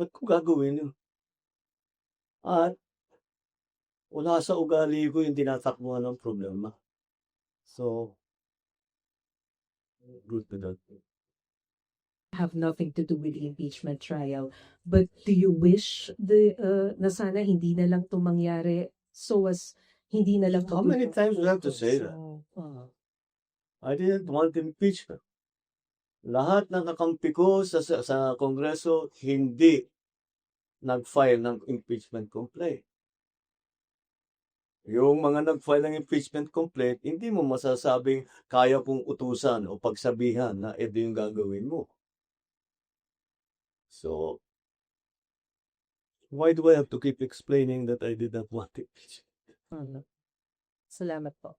ba't ko gagawin yun? At wala sa ugali ko yung tinatakbuhan ng problema. So, good to that. have nothing to do with the impeachment trial. But do you wish the uh, na sana hindi na lang to mangyari so as hindi na lang How many times do you have to say that? So, uh, I didn't want impeachment. Lahat ng kakampi ko sa, sa, sa Kongreso hindi nag-file ng impeachment complaint. Yung mga nag-file ng impeachment complaint, hindi mo masasabing kaya kong utusan o pagsabihan na ito yung gagawin mo. So, why do I have to keep explaining that I did not want impeachment? ano. Salamat po.